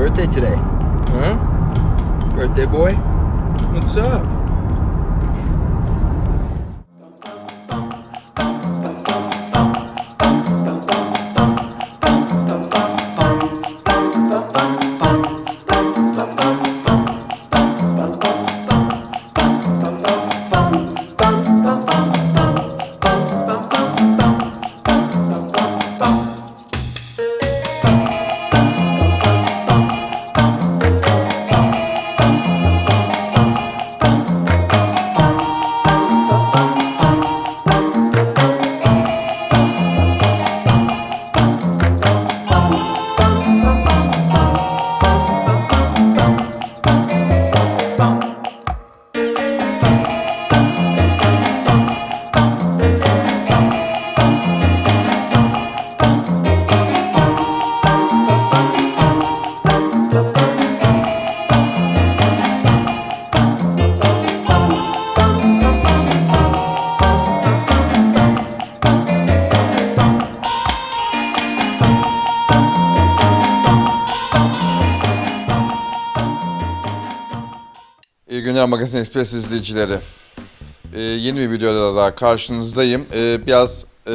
birthday today. Huh? Birthday boy? What's up? Günler Magazin Express izleyicileri. Ee, yeni bir videoda daha karşınızdayım. Ee, biraz e,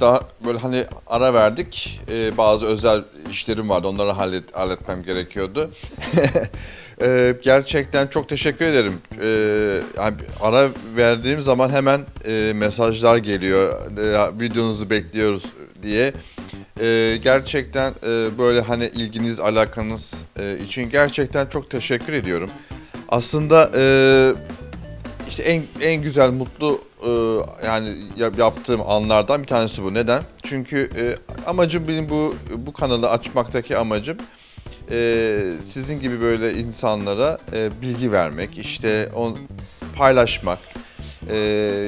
daha böyle hani ara verdik. Ee, bazı özel işlerim vardı. Onları hallet, halletmem gerekiyordu. Ee, gerçekten çok teşekkür ederim. Ee, yani ara verdiğim zaman hemen e, mesajlar geliyor. E, videonuzu bekliyoruz diye. Ee, gerçekten e, böyle hani ilginiz, alakanız e, için gerçekten çok teşekkür ediyorum. Aslında e, işte en en güzel mutlu e, yani yap- yaptığım anlardan bir tanesi bu. Neden? Çünkü e, amacım benim bu bu kanalı açmaktaki amacım e, sizin gibi böyle insanlara e, bilgi vermek, işte on paylaşmak, e,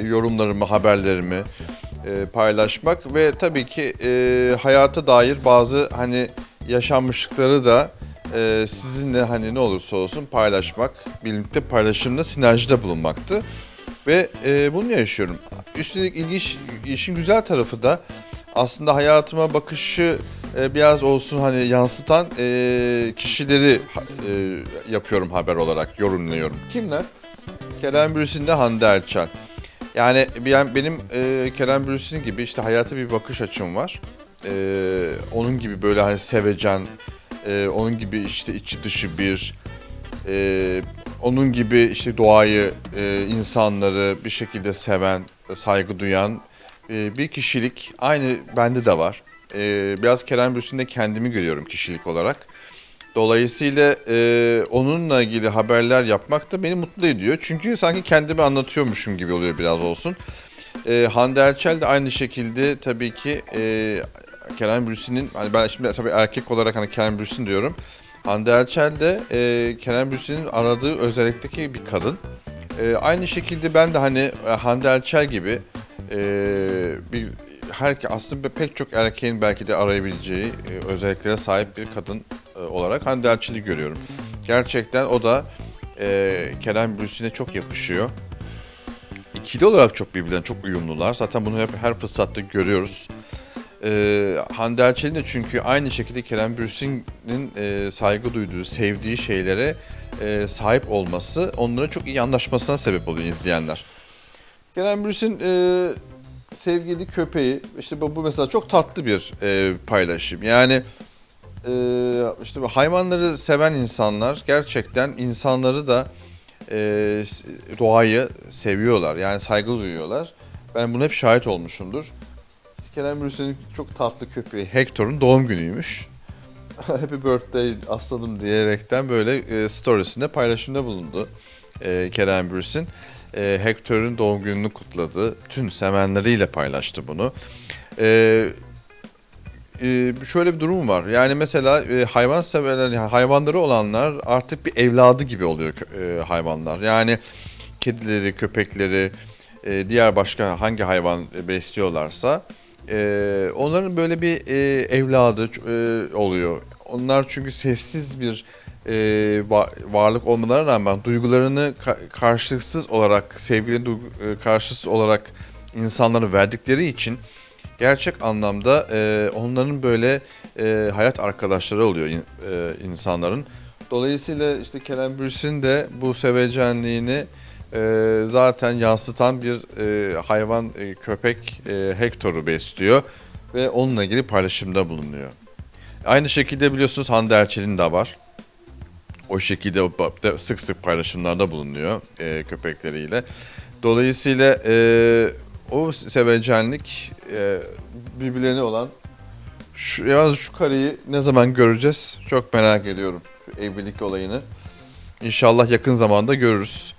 yorumlarımı, haberlerimi e, paylaşmak ve tabii ki e, hayata dair bazı hani yaşanmışlıkları da e, sizinle hani ne olursa olsun paylaşmak, birlikte paylaşımda sinerjide bulunmaktı. Ve e, bunu yaşıyorum. Üstelik ilginç, işin güzel tarafı da aslında hayatıma bakışı e, biraz olsun hani yansıtan e, kişileri e, yapıyorum haber olarak, yorumluyorum. Kimler? Kerem Bürsin de Hande Erçel. Yani benim e, Kerem Bürsin gibi işte hayata bir bakış açım var. E, onun gibi böyle hani sevecen, e, onun gibi işte içi dışı bir, e, onun gibi işte doğayı, e, insanları bir şekilde seven, saygı duyan e, bir kişilik aynı bende de var. E, biraz Kerem Bürsin'de kendimi görüyorum kişilik olarak. Dolayısıyla e, onunla ilgili haberler yapmak da beni mutlu ediyor. Çünkü sanki kendimi anlatıyormuşum gibi oluyor biraz olsun. E, Hande Erçel de aynı şekilde tabii ki e, Kerem Bürsin'in, hani ben şimdi tabii erkek olarak hani Kerem Bürsin diyorum. Hande Erçel de e, Kerem Bürsin'in aradığı özellikteki bir kadın. E, aynı şekilde ben de hani e, Hande Erçel gibi e, bir her aslında pek çok erkeğin belki de arayabileceği e, özelliklere sahip bir kadın e, olarak Hande Erçel'i görüyorum. Gerçekten o da e, Kerem Bürsin'e çok yakışıyor. İkili olarak çok birbirlerine çok uyumlular. Zaten bunu hep her fırsatta görüyoruz. Ee, Hande Erçel'in de çünkü aynı şekilde Kerem Bürsin'in e, saygı duyduğu, sevdiği şeylere e, sahip olması onların çok iyi anlaşmasına sebep oluyor izleyenler. Kerem Bürsin e, sevgili köpeği, işte bu, bu mesela çok tatlı bir e, paylaşım. Yani e, işte hayvanları seven insanlar gerçekten insanları da e, doğayı seviyorlar. Yani saygı duyuyorlar. Ben buna hep şahit olmuşumdur. Kerem Bürsin'in çok tatlı köpeği Hector'un doğum günüymüş. Happy birthday aslanım diyerekten böyle e, storiesinde paylaşımda bulundu e, Kerem Bürsin. E, Hector'un doğum gününü kutladı. Tüm sevenleriyle paylaştı bunu. E, e, şöyle bir durum var. Yani mesela e, hayvan severler, hayvanları olanlar artık bir evladı gibi oluyor e, hayvanlar. Yani kedileri, köpekleri, e, diğer başka hangi hayvan besliyorlarsa e, onların böyle bir e, evladı e, oluyor. Onlar çünkü sessiz bir e, va- varlık olmalarına rağmen duygularını ka- karşılıksız olarak, sevgili duygu, e, karşılıksız olarak insanlara verdikleri için gerçek anlamda e, onların böyle e, hayat arkadaşları oluyor in- e, insanların. Dolayısıyla işte Kerem Bürsin de bu sevecenliğini e, zaten yansıtan bir e, hayvan e, köpek e, Hector'u besliyor ve onunla ilgili paylaşımda bulunuyor. Aynı şekilde biliyorsunuz Hande Erçel'in de var. O şekilde sık sık paylaşımlarda bulunuyor e, köpekleriyle. Dolayısıyla e, o sevecenlik e, birbirlerine olan şu, yalnız şu kareyi ne zaman göreceğiz çok merak ediyorum. Şu evlilik olayını. İnşallah yakın zamanda görürüz.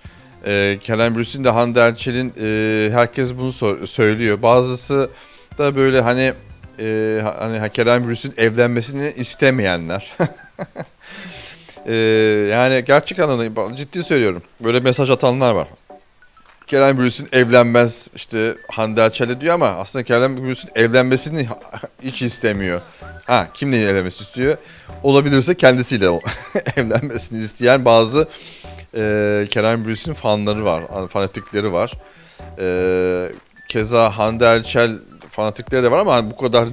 E, Kerem Bürsin de Hande Erçel'in e, herkes bunu sor- söylüyor. Bazısı da böyle hani e, hani Kerem Bürsin evlenmesini istemeyenler. E, yani gerçek anlamda ciddi söylüyorum. Böyle mesaj atanlar var. Kerem Bürsin evlenmez işte Hande Erçel'e diyor ama aslında Kerem Bürsin evlenmesini hiç istemiyor. Ha kimle evlenmesi istiyor? Olabilirse kendisiyle evlenmesini isteyen bazı e, Kerem Bürsin fanları var, fanatikleri var. E, keza Hande Erçel fanatikleri de var ama bu kadar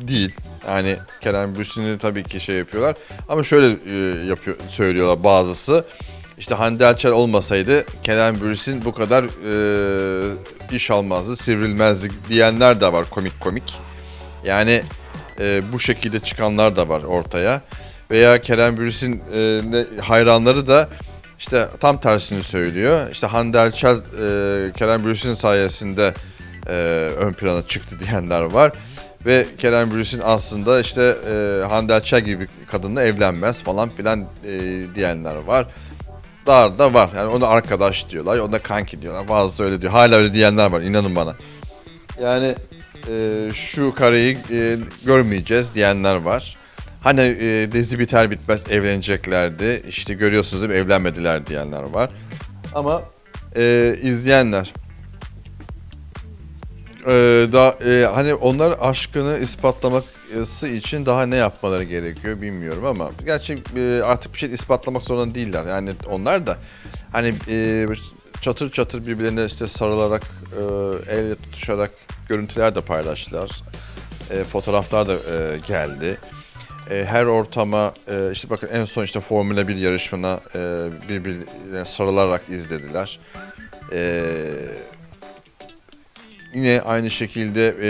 değil. Yani Kerem Bürsin'i tabii ki şey yapıyorlar. Ama şöyle e, yapıyor söylüyorlar bazısı. İşte Hande Erçel olmasaydı Kerem Bürsin bu kadar e, iş almazdı, sivrilmezdi diyenler de var komik komik. Yani e, bu şekilde çıkanlar da var ortaya. Veya Kerem Bürsin e, hayranları da işte tam tersini söylüyor. İşte Hande Erçel e, Kerem Bürsin sayesinde e, ön plana çıktı diyenler var. Ve Kerem Bürsin aslında işte e, Hande Erçel gibi bir kadınla evlenmez falan filan e, diyenler var. Daha da var. Yani ona arkadaş diyorlar, ona kanki diyorlar. Bazısı öyle diyor. Hala öyle diyenler var inanın bana. Yani e, şu kareyi e, görmeyeceğiz diyenler var. Hani e, dizi biter bitmez evleneceklerdi. İşte görüyorsunuz değil mi evlenmediler diyenler var. Ama e, izleyenler e, da e, hani onlar aşkını ispatlaması için daha ne yapmaları gerekiyor bilmiyorum ama gerçi e, artık bir şey ispatlamak zorunda değiller. Yani onlar da hani e, çatır çatır birbirlerine işte sarılarak e, el tutuşarak görüntüler de paylaştılar. E, fotoğraflar da e, geldi. E, her ortama e, işte bakın en son işte Formula 1 yarışmana e, birbirine sarılarak izlediler. E, yine aynı şekilde e,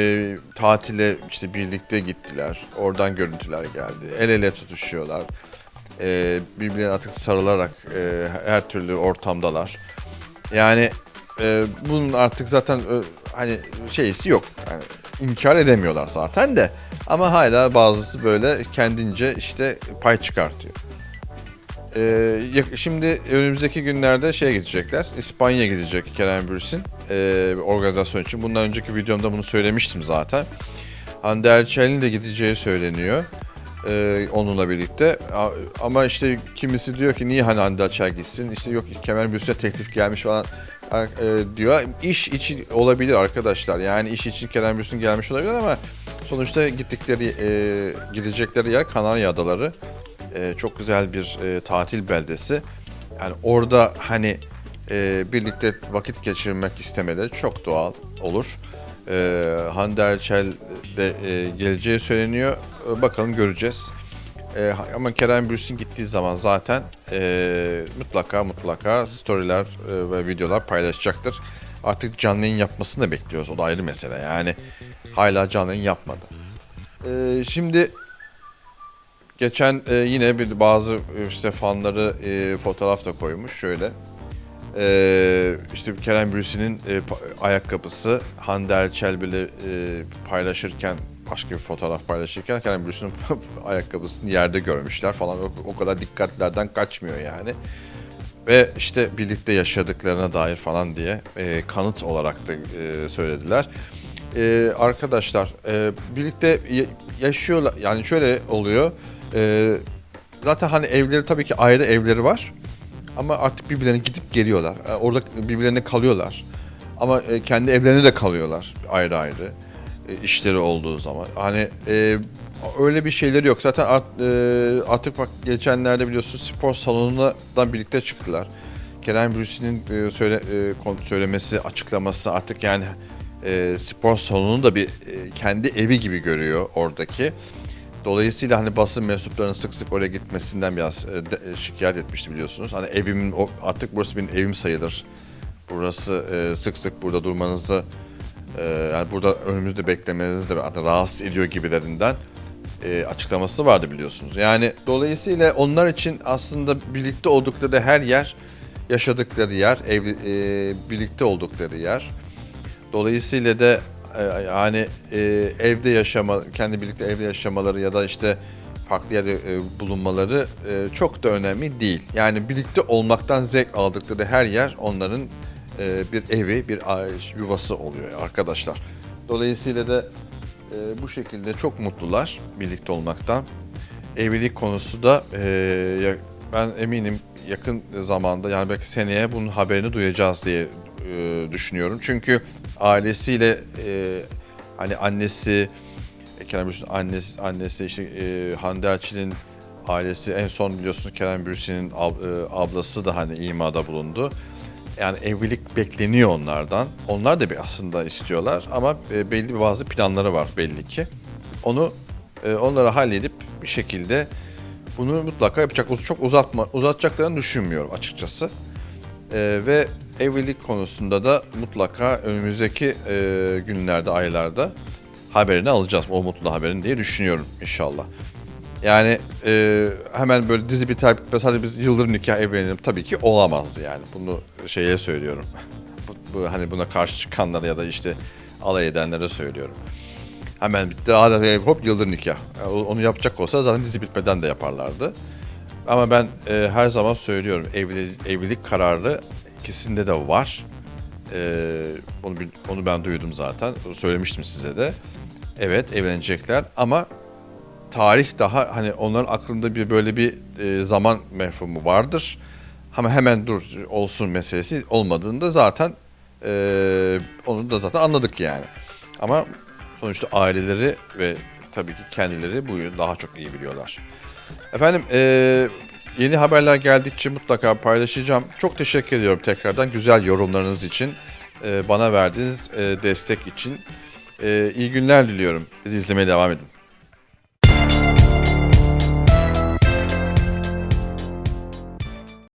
tatile işte birlikte gittiler. Oradan görüntüler geldi. El ele tutuşuyorlar. E, birbirine artık sarılarak e, her türlü ortamdalar. Yani e, bunun artık zaten e, hani şeysi yok. Yani inkar edemiyorlar zaten de. Ama hala bazısı böyle kendince işte pay çıkartıyor. Ee, şimdi önümüzdeki günlerde şey gidecekler. İspanya'ya gidecek Kerem Bürsin ee, organizasyon için. Bundan önceki videomda bunu söylemiştim zaten. Hande Erçel'in de gideceği söyleniyor. ee, onunla birlikte. Ama işte kimisi diyor ki niye hani Hande Erçel gitsin? İşte yok Kerem Bürsin'e teklif gelmiş falan e, diyor. İş için olabilir arkadaşlar. Yani iş için Kerem Bürsin gelmiş olabilir ama sonuçta gittikleri e, gidecekleri yer Kanarya Adaları. E, çok güzel bir e, tatil beldesi. Yani orada hani e, birlikte vakit geçirmek istemeleri çok doğal olur. E, Hande Erçel de e, geleceği söyleniyor. E, bakalım göreceğiz. E, ama Kerem Bürsin gittiği zaman zaten e, mutlaka mutlaka storyler e, ve videolar paylaşacaktır. Artık canlı yayın yapmasını da bekliyoruz. O da ayrı mesele. Yani hala canlı yayın yapmadı. E, şimdi geçen e, yine bir bazı e, işte fanları e, fotoğraf da koymuş şöyle. E, işte Kerem Bürsin'in e, ayakkabısı Hande Erçel bile e, paylaşırken başka bir fotoğraf paylaşırken Kerem Bürsin'in ayakkabısını yerde görmüşler falan o, o kadar dikkatlerden kaçmıyor yani. Ve işte birlikte yaşadıklarına dair falan diye e, kanıt olarak da e, söylediler. E, arkadaşlar e, birlikte ya- yaşıyorlar yani şöyle oluyor. E, zaten hani evleri tabii ki ayrı evleri var. Ama artık birbirlerine gidip geliyorlar. E, orada birbirlerine kalıyorlar. Ama e, kendi evlerine de kalıyorlar ayrı ayrı. E, işleri olduğu zaman. Hani e, öyle bir şeyleri yok. Zaten art- e, artık bak geçenlerde biliyorsunuz spor salonundan birlikte çıktılar. Kerem Bürsin'in e, söyle, e, söylemesi, açıklaması artık yani e, spor salonunu da bir e, kendi evi gibi görüyor oradaki. Dolayısıyla hani basın mensuplarının sık sık oraya gitmesinden biraz e, de- e, şikayet etmişti biliyorsunuz. Hani evimin artık burası benim evim sayılır. Burası e, sık sık burada durmanızı e, yani burada önümüzde beklemenizi de rahatsız ediyor gibilerinden e, açıklaması vardı biliyorsunuz. Yani dolayısıyla onlar için aslında birlikte oldukları her yer yaşadıkları yer, evli, e, birlikte oldukları yer. Dolayısıyla da e, yani e, evde yaşama, kendi birlikte evde yaşamaları ya da işte farklı yerde e, bulunmaları e, çok da önemli değil. Yani birlikte olmaktan zevk aldıkları her yer onların e, bir evi, bir yuvası oluyor arkadaşlar. Dolayısıyla da e, bu şekilde çok mutlular birlikte olmaktan. Evlilik konusu da e, ben eminim yakın zamanda yani belki seneye bunun haberini duyacağız diye e, düşünüyorum. Çünkü ailesiyle e, hani annesi e, Kerem Bürsin'in annesi, annesi işte e, Hande Erçel'in ailesi en son biliyorsunuz Kerem Bürsin'in ab- e, ablası da hani imada bulundu. Yani evlilik bekleniyor onlardan. Onlar da bir aslında istiyorlar ama e, belli bazı planları var belli ki. Onu e, onlara halledip bir şekilde bunu mutlaka yapacak. Çok uzatma uzatacaklarını düşünmüyorum açıkçası. E, ve evlilik konusunda da mutlaka önümüzdeki günlerde, aylarda haberini alacağız. O mutlu haberin diye düşünüyorum inşallah. Yani e, hemen böyle dizi biter bitmez hadi biz yıldırım nikah evlenelim tabii ki olamazdı yani. Bunu şeye söylüyorum. bu, bu, hani buna karşı çıkanlara ya da işte alay edenlere söylüyorum. Hemen bitti hadi hop yıldırım nikah. Yani onu yapacak olsa zaten dizi bitmeden de yaparlardı. Ama ben e, her zaman söylüyorum evli, evlilik kararlı ikisinde de var. E, onu, onu ben duydum zaten. Söylemiştim size de. Evet evlenecekler ama tarih daha hani onların aklında bir böyle bir e, zaman mefhumu vardır. Ama hemen dur olsun meselesi olmadığında zaten e, onu da zaten anladık yani. Ama sonuçta aileleri ve tabii ki kendileri bu daha çok iyi biliyorlar. Efendim e, yeni haberler geldikçe mutlaka paylaşacağım. Çok teşekkür ediyorum tekrardan güzel yorumlarınız için. e, bana verdiğiniz e, destek için. E, iyi günler diliyorum. Bizi izlemeye devam edin.